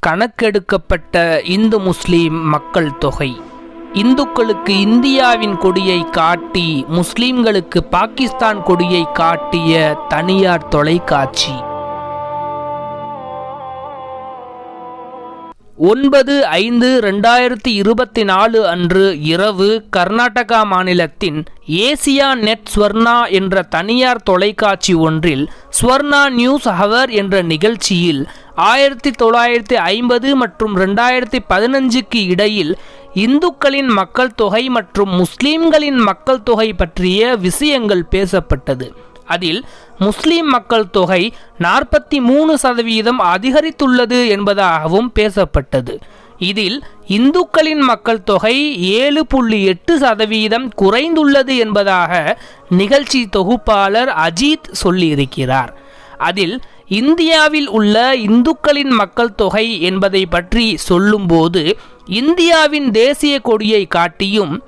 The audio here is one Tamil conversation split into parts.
கணக்கெடுக்கப்பட்ட இந்து முஸ்லீம் மக்கள் தொகை. இந்துக்களுக்கு இந்தியாவின் கொடியை காட்டி முஸ்லிம்களுக்கு பாகிஸ்தான் கொடியை காட்டிய தனியார் தொலைக்காட்சி. ஒன்பது ஐந்து ரெண்டாயிரத்தி இருபத்தி நாலு அன்று இரவு கர்நாடகா மாநிலத்தின் ஏசியா நெட் ஸ்வர்ணா என்ற தனியார் தொலைக்காட்சி ஒன்றில் ஸ்வர்ணா நியூஸ் ஹவர் என்ற நிகழ்ச்சியில் ஆயிரத்தி தொள்ளாயிரத்தி ஐம்பது மற்றும் ரெண்டாயிரத்தி பதினஞ்சுக்கு இடையில் இந்துக்களின் மக்கள் தொகை மற்றும் முஸ்லீம்களின் மக்கள் தொகை பற்றிய விஷயங்கள் பேசப்பட்டது. அதில் முஸ்லீம் மக்கள் தொகை நாற்பத்தி மூணு சதவீதம் அதிகரித்துள்ளது என்பதாகவும் பேசப்பட்டது. இதில் இந்துக்களின் மக்கள் தொகை ஏழு புள்ளி எட்டு சதவீதம் குறைந்துள்ளது என்பதாக நிகழ்ச்சி தொகுப்பாளர் அஜித் சொல்லியிருக்கிறார். அதில் இந்தியாவில் உள்ள இந்துக்களின் மக்கள் தொகை என்பதை பற்றி சொல்லும்போது இந்தியாவின் தேசிய கொடியை காட்டியும்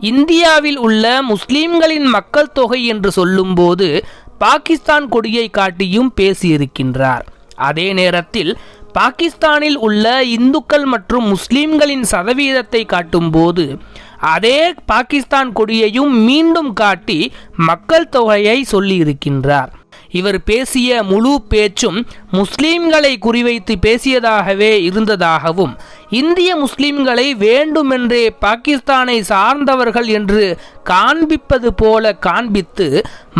இந்தியாவில் உள்ள முஸ்லிம்களின் மக்கள் தொகை என்று சொல்லும்போது பாகிஸ்தான் கொடியை காட்டியும் பேசியிருக்கின்றார். அதே நேரத்தில் பாகிஸ்தானில் உள்ள இந்துக்கள் மற்றும் முஸ்லிம்களின் சதவீதத்தை காட்டும்போது அதே பாகிஸ்தான் கொடியையும் மீண்டும் காட்டி மக்கள் தொகையை சொல்லியிருக்கின்றார். இவர் பேசிய முழு பேச்சும் முஸ்லீம்களை குறிவைத்து பேசியதாகவே இருந்ததாகவும் இந்திய முஸ்லிம்களை வேண்டுமென்றே பாகிஸ்தானை சார்ந்தவர்கள் என்று காண்பிப்பது போல காண்பித்து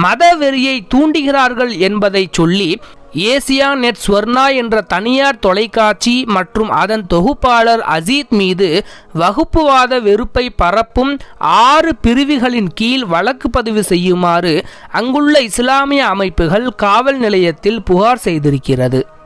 மதவெறியை தூண்டுகிறார்கள் என்பதை சொல்லி ஏசியா நெட் ஸ்வர்ணா என்ற தனியார் தொலைக்காட்சி மற்றும் அதன் தொகுப்பாளர் அஜீத் மீது வகுப்புவாத வெறுப்பை பரப்பும் ஆறு பிரிவுகளின் கீழ் வழக்கு பதிவு செய்யுமாறு அங்குள்ள இஸ்லாமிய அமைப்புகள் காவல் நிலையத்தில் புகார் செய்திருக்கிறது.